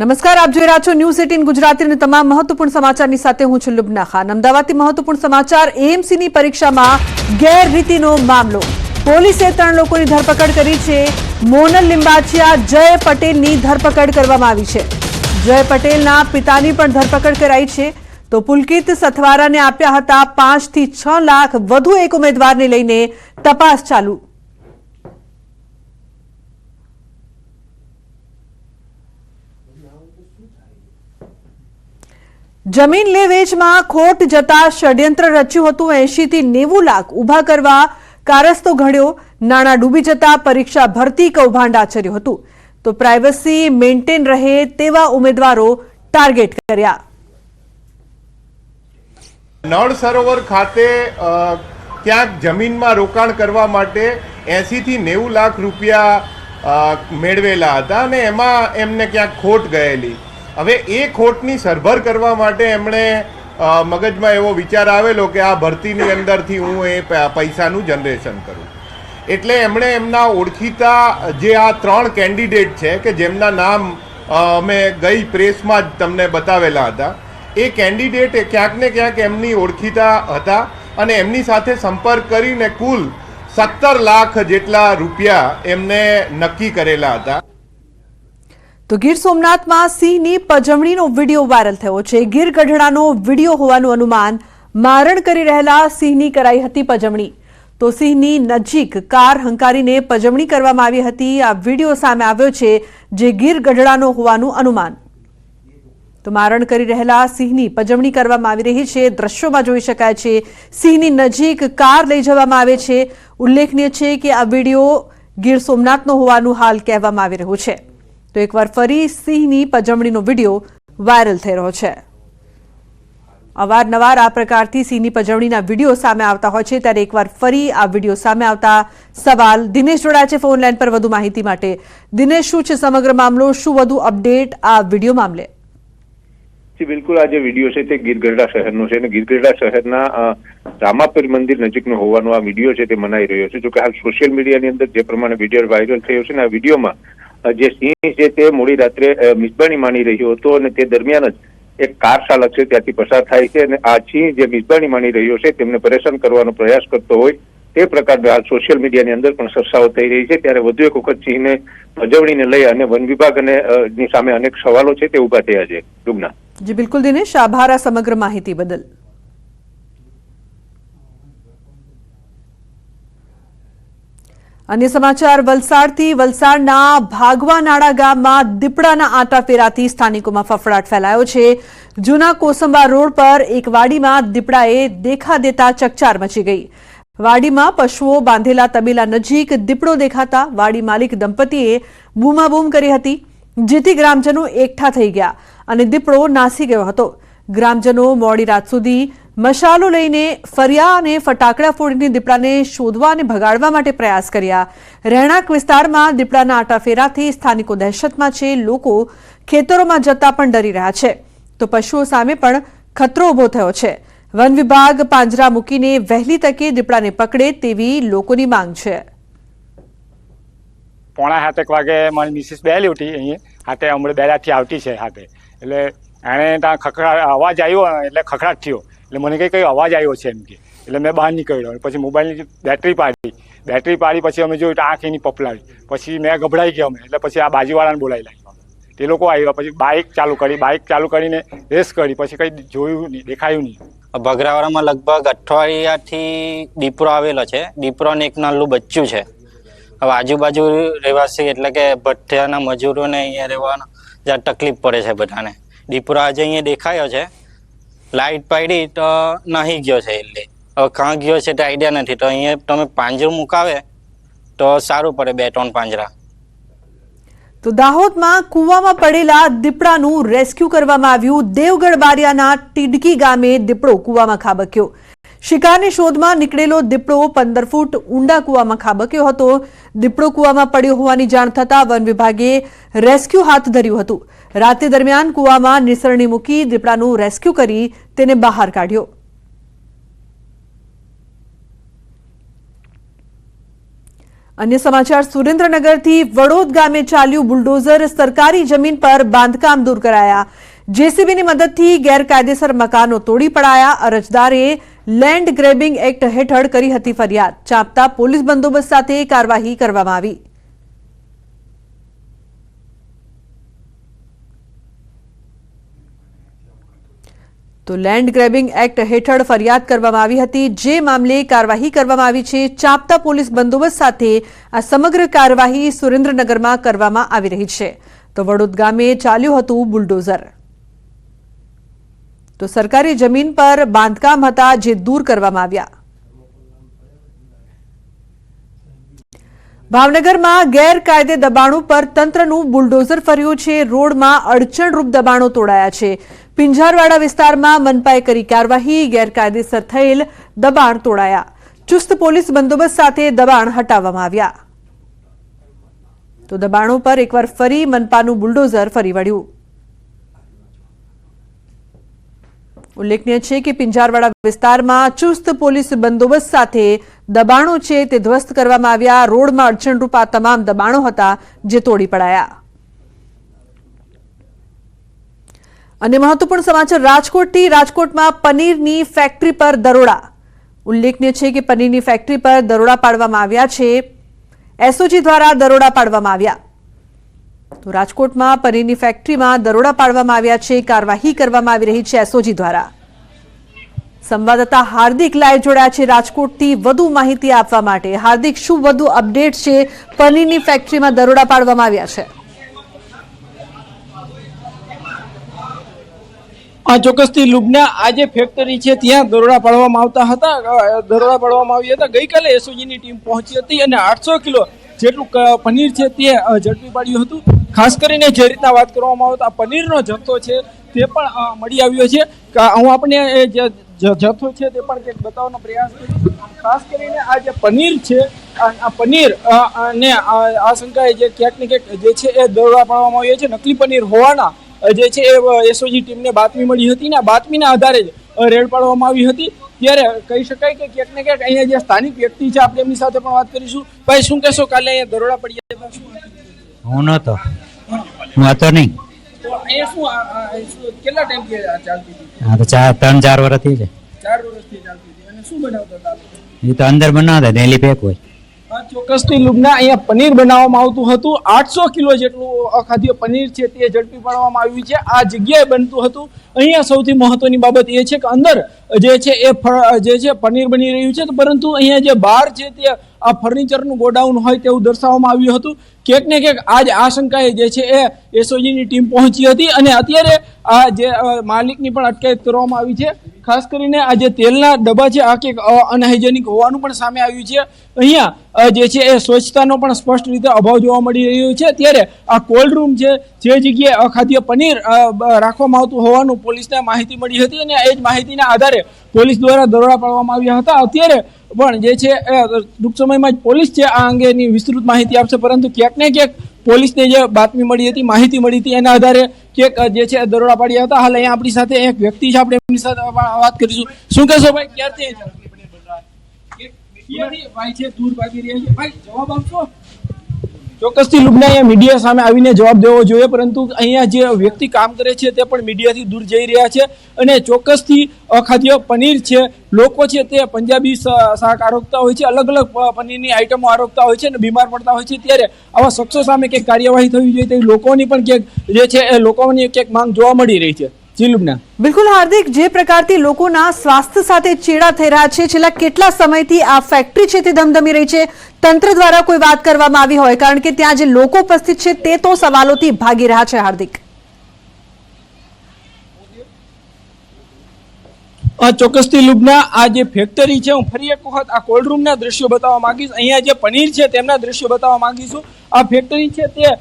નમસ્કાર, આપ જોઈ રહ્યા છો ન્યૂઝ એટીન ગુજરાતીને તમામ મહત્વપૂર્ણ સમાચારની સાથે હું છું લુબના ખાન. અમદાવાદથી મહત્વપૂર્ણ સમાચાર એએમસીની પરીક્ષામાં ગેરરીતિનો મામલો. પોલીસે ત્રણ લોકોની ધરપકડ કરી છે. મોનલ લિંબાચિયા, જય પટેલની ધરપકડ કરવામાં આવી છે. જય પટેલના પિતાની પણ ધરપકડ કરાઈ છે. તો પુલકિત સથવારાને આપ્યા હતા પાંચથી છ લાખ વધુ એક ઉમેદવારને લઈને તપાસ ચાલુ. જમીન લે વેચમાં ખોટ જતા ષડયંત્ર રચ્યું હતું. એંશીથી નેવું લાખ ઊભા કરવા કારસ્તો ઘડ્યો. નાણાં ડૂબી જતા પરીક્ષા ભરતી કૌભાંડ આચર્યું હતું. તો પ્રાઇવસી મેન્ટેન રહે તેવા ઉમેદવારો ટાર્ગેટ કર્યા. નળ સરોવર ખાતે ક્યાંક જમીનમાં રોકાણ કરવા માટે એંશીથી નેવું લાખ રૂપિયા મેળવેલા હતા અને એમાં એમને ક્યાંક ખોટ ગયેલી. હવે એ ખોટની સરભર કરવા માટે એમણે મગજમાં એવો વિચાર આવેલો કે આ ભરતીની અંદરથી હું એ પૈસાનું જનરેશન કરું. એટલે એમણે એમના ઓળખીતા જે આ ત્રણ કેન્ડિડેટ છે, કે જેમના નામ અમે ગઈ પ્રેસમાં જ તમને બતાવેલા હતા, એ કેન્ડિડેટ ક્યાંક ને ક્યાંક એમની ઓળખીતા હતા અને એમની સાથે સંપર્ક કરીને કુલ સત્તર લાખ જેટલા રૂપિયા એમને નક્કી કરેલા હતા. તો ગીર સોમનાથમાં સિંહની પજવણીનો વીડિયો વાયરલ થયો છે. ગીર ગઢડાનો વીડિયો હોવાનું અનુમાન મારણ કરી રહેલા સિંહની કરાઈ હતી પજવણી. તો સિંહની નજીક કાર હંકારીને પજવણી કરવામાં આવી હતી. આ વીડિયો સામે આવ્યો છે જે ગીર ગઢડાનો હોવાનું અનુમાન. તો મારણ કરી રહેલા સિંહની પજવણી કરવામાં આવી રહી છે. દ્રશ્યોમાં જોઈ શકાય છે, સિંહની નજીક કાર લઈ જવામાં આવે છે. ઉલ્લેખનીય છે કે આ વીડિયો ગીર સોમનાથનો હોવાનું હાલ કહેવામાં આવી રહ્યું છે. તો એકવાર ફરી સિંહની પજવણીનો વીડિયો વાયરલ થઈ રહ્યો છે. અવારનવાર આ પ્રકારથી સિંહની પજવણીના વીડિયો સામે આવતા હોય છે. ત્યારે એકવાર ફરી આ વીડિયો સામે આવતા સવાલ દિનેશ જોડાયા છે ફોન લાઈન પર વધુ માહિતી માટે. દિનેશ, શું છે સમગ્ર મામલો? શું વધુ અપડેટ આ વીડિયો મામલે? બિલકુલ. આ જે વીડિયો છે તે ગીરગઢડા શહેરનો છે અને ગીરગઢડા શહેરના રામાપીર મંદિર નજીકનો હોવાનો આ વીડિયો છે તે મનાઈ રહ્યો છે. જોકે હાલ સોશિયલ મીડિયાની અંદર જે પ્રમાણે વીડિયો વાયરલ થયો છે ને આ વિડીયોમાં જે સિંહ છે તે મોડી રાત્રે મિસબાણી માણી રહ્યો હતો અને તે દરમિયાન જ એક કાર ચાલક છે ત્યાંથી પસાર થાય છે અને આ સિંહ જે મિસબાણી માણી રહ્યો છે તેમને પરેશાન કરવાનો પ્રયાસ કરતો હોય તે પ્રકારની હાલ સોશિયલ મીડિયાની અંદર પણ ચર્ચાઓ થઈ રહી છે. ત્યારે વધુ એક વખત સિંહને ભજવણીને લઈ અને વન વિભાગ અને સામે અનેક સવાલો છે તે ઊભા થયા છે. ડુગના જી, બિલકુલ દિનેશ. આભાર આ સમગ્ર માહિતી બદલ. અન્ય સમાચાર, વલસાડથી વલસાડના ભાગવાનાળા ગામમાં દીપડાના આંટા ફેરાથી સ્થાનિકોમાં ફફડાટ ફેલાયો છે. જૂના કોસંબા રોડ પર એક વાડીમાં દીપડાએ દેખા દેતા ચકચાર મચી ગઈ. વાડીમાં પશુઓ બાંધેલા તબેલા નજીક દીપડો દેખાતા વાડી માલિક દંપતીએ બૂમાબૂમ કરી હતી, જેથી ગ્રામજનો એકઠા થઈ ગયા અને દીપડો નાસી ગયો હતો. ગ્રામજનો મોડી રાત સુધી મશાલો લઈને ફરિયા અને ફટાકડા ફોડીને દીપડાને શોધવા અને ભગાડવા માટે પ્રયાસ કર્યા. રહેણાંક વિસ્તારમાં દીપડાના આટાફેરાથી સ્થાનિકો દહેશતમાં છે, લોકો ખેતરોમાં જતા પણ ડરી રહ્યા છે. તો પશુઓ સામે પણ ખતરો ઊભો થયો છે. વન વિભાગ પાંજરા મૂકીને વહેલી તકે દીપડાને પકડે તેવી લોકોની માંગ છે. પોણા સાતેક વાગે મારી મિસિસ બેલી ઉઠી અહીંયા હાથે હમણાં બેલાથી આવતી છે, હાથે. એટલે એણે ત્યાં ખખડા, અવાજ આવ્યો એટલે ખખડાટ થયો. એટલે મને કંઈ, કઈ અવાજ આવ્યો છે એમ કે. એટલે મેં બહાર નીકળ્યો. પછી મોબાઈલની બેટરી પાડી. બેટરી પાડી પછી અમે જોયું આંખ એની પપલાવી પછી મેં ગભરાઈ ગયો અમે. એટલે પછી આ બાજુવાળાને બોલાવી લાગ્યો. તે લોકો આવ્યા પછી બાઇક ચાલુ કરી બાઇક ચાલુ કરીને રેસ કરી. પછી કંઈ જોયું નહીં, દેખાયું નહીં. ભગરાવાડામાં લગભગ અઠવાડિયાથી દીપરો આવેલો છે. દીપરોને એક નાનું બચ્ચું છે. હવે આજુબાજુ રહેવાસી એટલે કે ભઠ્ઠિયાના મજૂરોને અહીંયા રહેવાનો જ્યાં તકલીફ પડે છે બધાને. દીપરો આજે અહીંયા દેખાયો છે. લાઇટ પાડી તો નાહી ગયો છે એટલે. હવે કાં ગયો છે તે આઈડિયા નથી. તો અહીંયા તમે પાંજરું મુકાવે તો સારું પડે બે ત્રણ પાંજરા. તો દાહોદમાં કૂવામાં પડેલા દીપડાનું રેસ્ક્યુ કરવામાં આવ્યું. દેવગઢ બારિયાના ટીડકી ગામે દીપડો કૂવામાં ખાબક્યો. શિકારની શોધમાં નીકળેલો દીપડો પંદર ફૂટ ઊંડા કૂવામાં ખાબક્યો હતો. દીપડો કૂવામાં પડ્યો હોવાની જાણ થતાં વન વિભાગે રેસ્ક્યુ હાથ ધર્યું હતું. રાત્રિ દરમિયાન કૂવામાં નિસરણી મૂકી દીપડાનું રેસ્ક્યુ કરી તેને બહાર કાઢ્યો. અન્ય સમાચાર, સુરેન્દ્રનગરથી વડોદ ગામે ચાલ્યું બુલડોઝર સરકારી જમીન પર બાંધકામ દૂર કરાયા. જેસીબીની મદદથી ગેરકાયદેસર મકાનો તોડી પડાયા. અરજદારે લેન્ડ ગ્રેબિંગ એક્ટ હેઠળ કરી હતી ફરિયાદ. ચાંપતા પોલીસ બંદોબસ્ત સાથે કાર્યવાહી કરવામાં આવી. તો લેન્ડ ગ્રેબિંગ એક્ટ હેઠળ ફરિયાદ કરવામાં આવી હતી. જે મામલે કાર્યવાહી કરવામાં આવી છે, ચાંપતા પોલીસ બંદોબસ્ત સાથે આ સમગ્ર કાર્યવાહી સુરેન્દ્રનગરમાં કરવામાં આવી રહી છે. તો વડોદ ગામે ચાલ્યું હતું બુલડોઝર. તો સરકારી જમીન પર બાંધકામ હતા જે દૂર કરવામાં આવ્યા. ભાવનગરમાં ગેરકાયદે દબાણો પર તંત્રનું બુલડોઝર ફર્યું છે. રોડમાં અડચણરૂપ દબાણો તોડાયા છે. પિંજારવાડા વિસ્તારમાં મનપાએ કરી કાર્યવાહી. ગેરકાયદેસર થયેલ દબાણ તોડાયા. ચુસ્ત પોલીસ બંદોબસ્ત સાથે દબાણ હટાવવામાં આવ્યા. તો દબાણો પર એકવાર ફરી મનપાનું બુલડોઝર ફરી વળ્યું. ઉલ્લેખનીય છે કે પિંજારવાડા વિસ્તારમાં ચુસ્ત પોલીસ બંદોબસ્ત સાથે દબાણો છે તે ધ્વસ્ત કરવામાં આવ્યા. રોડમાં અડચણરૂપ આ તમામ દબાણો હતા જે તોડી પડાયા. અને મહત્વપૂર્ણ સમાચાર, રાજકોટથી રાજકોટમાં પનીરની ફેક્ટરી પર દરોડા. ઉલ્લેખનીય છે કે પનીરની ફેક્ટરી પર દરોડા પાડવામાં આવ્યા છે. એસઓજી દ્વારા દરોડા પાડવામાં આવ્યા. તો રાજકોટમાં પનીરની ફેક્ટરીમાં દરોડા પાડવામાં આવ્યા છે. કાર્યવાહી કરવામાં આવી રહી છે એસઓજી દ્વારા. સંવાદદાતા હાર્દિક લાઈવ જોડાયા છે રાજકોટથી વધુ માહિતી આપવા માટે. હાર્દિક, શું વધુ અપડેટ છે? પનીરની ફેક્ટરીમાં દરોડા પાડવામાં આવ્યા છે. આ ચોક્કસથી લુબના આ જે ફેક્ટરી છે, ત્યાં દરોડા પાડવામાં આવતા હતા. દરોડા પાડવામાં આવ્યા હતા. ગઈકાલે એસઓજીની ટીમ પહોંચી હતી અને આઠસો કિલો જેટલું પનીર છે તે ઝડપી પાડ્યું હતું. ખાસ કરીને જે રીતના વાત કરવામાં આવે તો આ પનીરનો જથ્થો છે તે પણ મળી આવ્યો છે. હું આપણે એ જે જથ્થો છે તે પણ કંઈક બતાવવાનો પ્રયાસ કરીશ. ખાસ કરીને આ જે પનીર છે, આ પનીર ને શંકાએ જે ક્યાંક ને ક્યાંક જે છે એ દરોડા પાડવામાં આવ્યો છે. નકલી પનીર હોવાના જે છે એ એસઓજી ટીમને બાતમી મળી હતી ને બાતમીના આધારે જ રેડ પાડવામાં આવી હતી. ત્યારે કહી શકાય કે ક્યાંક ને ક્યાંક અહીંયા જે સ્થાનિક વ્યક્તિ છે, આપણે એમની સાથે પણ વાત કરીશું. ભાઈ, શું કહેશો? કાલે અહીંયા દરોડા પડી જાય? હું નહોતો હું હતો નહીં અહીંયા શું આ- આ- આ શું- કેટલા ટાઈમથી ચાલતી હતી? આ તો ચાર ત્રણ ચાર વર્ષથી છે. ચાર વર્ષથી ચાલતી હતી. અને શું બનાવતા હતા એ તો અંદર બનાવતા ડેલી પેક હોય. આ ચોક્કસથી અહીંયા પનીર બનાવવામાં આવતું હતું. આઠસો કિલો જેટલું અખાદ્ય પનીર છે તે ઝડપી પાડવામાં આવ્યું છે. આ જગ્યાએ બનતું હતું. અહીંયા સૌથી મહત્વની બાબત એ છે કે અંદર જે છે એ જે છે પનીર બની રહ્યું છે. પરંતુ અહીંયા જે બહાર છે તે આ ફર્નિચરનું ગોડાઉન હોય તેવું દર્શાવવામાં આવ્યું હતું. ક્યાંક ને ક્યાંક આ જ આશંકાએ જે છે એ એસઓજીની ટીમ પહોંચી હતી અને અત્યારે આ જે માલિકની પણ અટકાયત કરવામાં આવી છે. ખાસ કરીને આ જે તેલના ડબ્બા છે, આ કે અનહાઇજેનિક હોવાનું પણ સામે આવ્યું છે. અહીંયા જે છે એ સ્વચ્છતાનો પણ સ્પષ્ટ રીતે અભાવ જોવા મળી રહ્યો છે. ત્યારે આ કોલ્ડ રૂમ છે, જે જગ્યાએ અખાદ્ય પનીર રાખવામાં આવતું હોવાનું પોલીસને માહિતી મળી હતી અને એ જ માહિતીના આધારે પોલીસ દ્વારા દરોડા પાડવામાં આવ્યા હતા. અત્યારે પણ જે છે ટૂંક સમયમાં જ પોલીસ છે આ અંગેની વિસ્તૃત માહિતી આપશે, પરંતુ ક્યાંક ને ક્યાંક પોલીસને જે બાતમી મળી હતી માહિતી મળી હતી એના આધારે કે જે છે દરોડા પાડ્યા હતા હાલ અહીંયા આપણી સાથે એક વ્યક્તિ છે આપણે એમની સાથે વાત કરીશું શું કહેશો ભાઈ ક્યારથી ભાઈ છે દૂર ભાગી રહ્યા છે ભાઈ જવાબ આપશો ચોક્કસથી લુબના અહીંયા મીડિયા સામે આવીને જવાબ દેવો જોઈએ, પરંતુ અહીંયા જે વ્યક્તિ કામ કરે છે તે પણ મીડિયાથી દૂર જઈ રહ્યા છે અને ચોક્કસથી અખાદ્ય પનીર છે, લોકો છે તે પંજાબી શાક આરોગતા હોય છે અલગ અલગ પનીરની આઇટમો આરોગતા હોય છે અને બીમાર પડતા હોય છે. ત્યારે આવા શખ્સો સામે કંઈક કાર્યવાહી થવી જોઈએ તેવી લોકોની પણ ક્યાંક જે છે એ લોકોની ક્યાંક માંગ જોવા મળી રહી છે. બિલકુલ હાર્દિક, જે પ્રકારથી લોકોના સ્વાસ્થ્ય સાથે ચેડા થઈ રહ્યા છે, છેલ્લા કેટલા સમયથી આ ફેક્ટરી છે તે ધમધમી રહી છે, તંત્ર દ્વારા કોઈ વાત કરવામાં આવી હોય, કારણ કે ત્યાં જે લોકો ઉપસ્થિત છે તે તો સવાલોથી ભાગી રહ્યા છે, હાર્દિક. ચોક્કસથી લુબના આ જે ફેક્ટરી છે, હું ફરી એક વખત આ કોલ્ડ રૂમના દ્રશ્યો બતાવવા માંગીશ. અહીંયા જે પનીર છે, તેમના દ્રશ્યો બતાવવા માંગીશું. આ ફેક્ટરી છે તે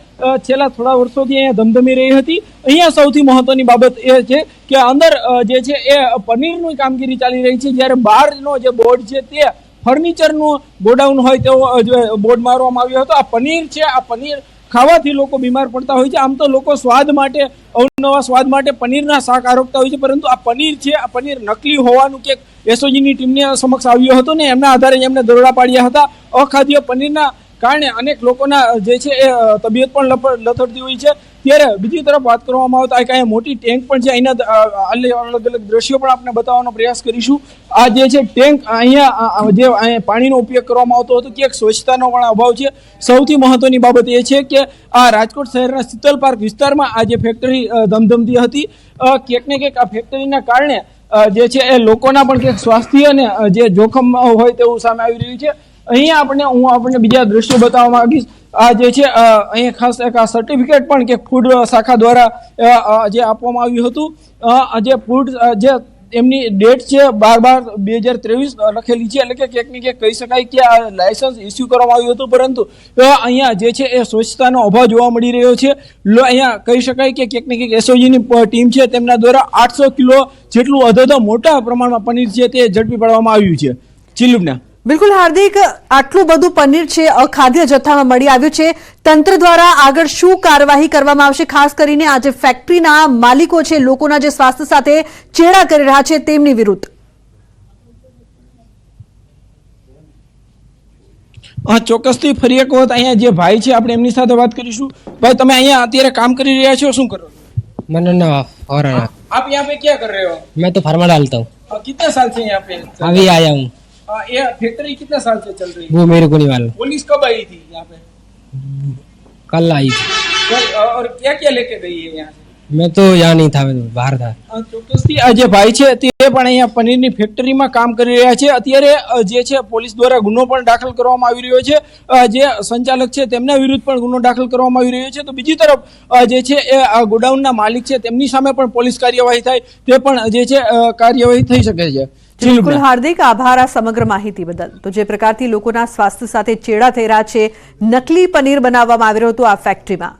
છેલ્લા થોડા વર્ષોથી અહીંયા ધમધમી રહી હતી. અહીંયા સૌથી મહત્વની બાબત એ છે કે અંદર જે છે એ પનીરની કામગીરી ચાલી રહી છે. જ્યારે બહારનો જે બોર્ડ છે તે ફર્નિચરનું ગોડાઉન હોય તેવો બોર્ડ મારવામાં આવ્યો હતો. આ પનીર છે, આ પનીર ખાવાથી લોકો બીમાર પડતા હોય છે. આમ તો લોકો સ્વાદ માટે, અવનવા સ્વાદ માટે પનીરના શાક આરોગતા હોય છે. પરંતુ આ પનીર છે, આ પનીર નકલી હોવાનું કે એસઓજીની ટીમને સમક્ષ આવ્યો હતો ને, એમના આધારે એમને દરોડા પાડ્યા હતા. અખાદ્ય પનીરના કારણે અનેક લોકોના જે છે એ તબિયત પણ લથડતી હોય છે. ત્યારે બીજી તરફ વાત કરવામાં આવે તો આ કાંઈ મોટી ટેન્ક પણ છે. અહીંના અલગ અલગ દ્રશ્યો પણ આપણે બતાવવાનો પ્રયાસ કરીશું. આ જે છે ટેન્ક અહીંયા જે અહીંયા પાણીનો ઉપયોગ કરવામાં આવતો હતો, ક્યાંક સ્વચ્છતાનો પણ અભાવ છે. સૌથી મહત્વની બાબત એ છે કે આ રાજકોટ શહેરના શીતલ પાર્ક વિસ્તારમાં આ જે ફેક્ટરી ધમધમતી હતી. ક્યાંક ને ક્યાંક આ ફેક્ટરીના કારણે જે છે એ લોકોના પણ ક્યાંક સ્વાસ્થ્ય અને જે જોખમ હોય તેવું સામે આવી રહ્યું છે. અહીંયા આપણે, હું આપણને બીજા દ્રશ્યો બતાવવા માંગીશ. આ જે છે અહીંયા ખાસ એક આ સર્ટિફિકેટ પણ કે ફૂડ શાખા દ્વારા જે આપવામાં આવ્યું હતું. જે ફૂડ જે એમની ડેટ છે, બાર બાર બે હજાર ત્રેવીસ લખેલી છે. એટલે કે ક્યાંક ને ક્યાંક કહી શકાય કે આ લાયસન્સ ઇસ્યુ કરવામાં આવ્યું હતું, પરંતુ અહીંયા જે છે, એ સ્વચ્છતાનો અભાવ જોવા મળી રહ્યો છે. અહીંયા કહી શકાય કે ક્યાંક ને ક્યાંક એસઓજીની ટીમ છે, તેમના દ્વારા આઠસો કિલો જેટલું અધોધો મોટા પ્રમાણમાં પનીર છે, તે ઝડપી પાડવામાં આવ્યું છે. ચિલુબના બિલકુલ હાર્દિક આટલું બધું પનીર છે અખાદ્ય જથ્થામાં મળી આવ્યું છે તંત્ર દ્વારા આગળ શું કાર્યવાહી કરવામાં આવશે ખાસ કરીને આ જે ફેક્ટરીના માલિકો છે લોકોના જે સ્વાસ્થ્ય સાથે ચેડા કરી રહ્યા છે તેમની વિરુદ્ધ હા ચોક્કસથી ફરી એક વખત અહીંયા જે ભાઈ છે આપણે એમની સાથે વાત કરીશું ભાઈ તમે અહીંયા અત્યારે કામ કરી રહ્યા છો શું કરો मैंने ना और आना आप यहाँ पे क्या कर रहे हो मैं तो फार्मा डालता हूँ अ, कितने साल से यहाँ पे अभी आया हूँ अ, ये फैक्ट्री कितने साल से चल रही है वो मेरे को नहीं मालूम पुलिस कब आई थी यहाँ पे कल आई थी कल, अ, और क्या क्या लेके गई है यहाँ से मैं तो यहाँ नहीं था मैं तो बाहर था અ, ચોક્કસથી આ જે ભાઈ છે તે પણ અહીંયા પનીરની ફેક્ટરીમાં કામ કરી રહ્યા છે અત્યારે અ, જે છે પોલીસ દ્વારા ગુનો પણ દાખલ કરવામાં આવી રહ્યો છે અ, જે સંચાલક છે તેમના વિરુદ્ધ પણ ગુનો દાખલ કરવામાં આવી રહ્યો છે તો બીજી તરફ અ, જે છે એ આ ગોડાઉનના માલિક છે તેમની સામે પણ પોલીસ કાર્યવાહી થાય તે પણ જે છે અ, કાર્યવાહી થઈ શકે છે બિલકુલ હાર્દિક આભાર આ સમગ્ર માહિતી બદલ. તો જે પ્રકારથી લોકોના સ્વાસ્થ્ય સાથે ચેડા થઈ રહ્યા છે નકલી પનીર બનાવવામાં આવી રહ્યું હતું આ ફેક્ટરીમાં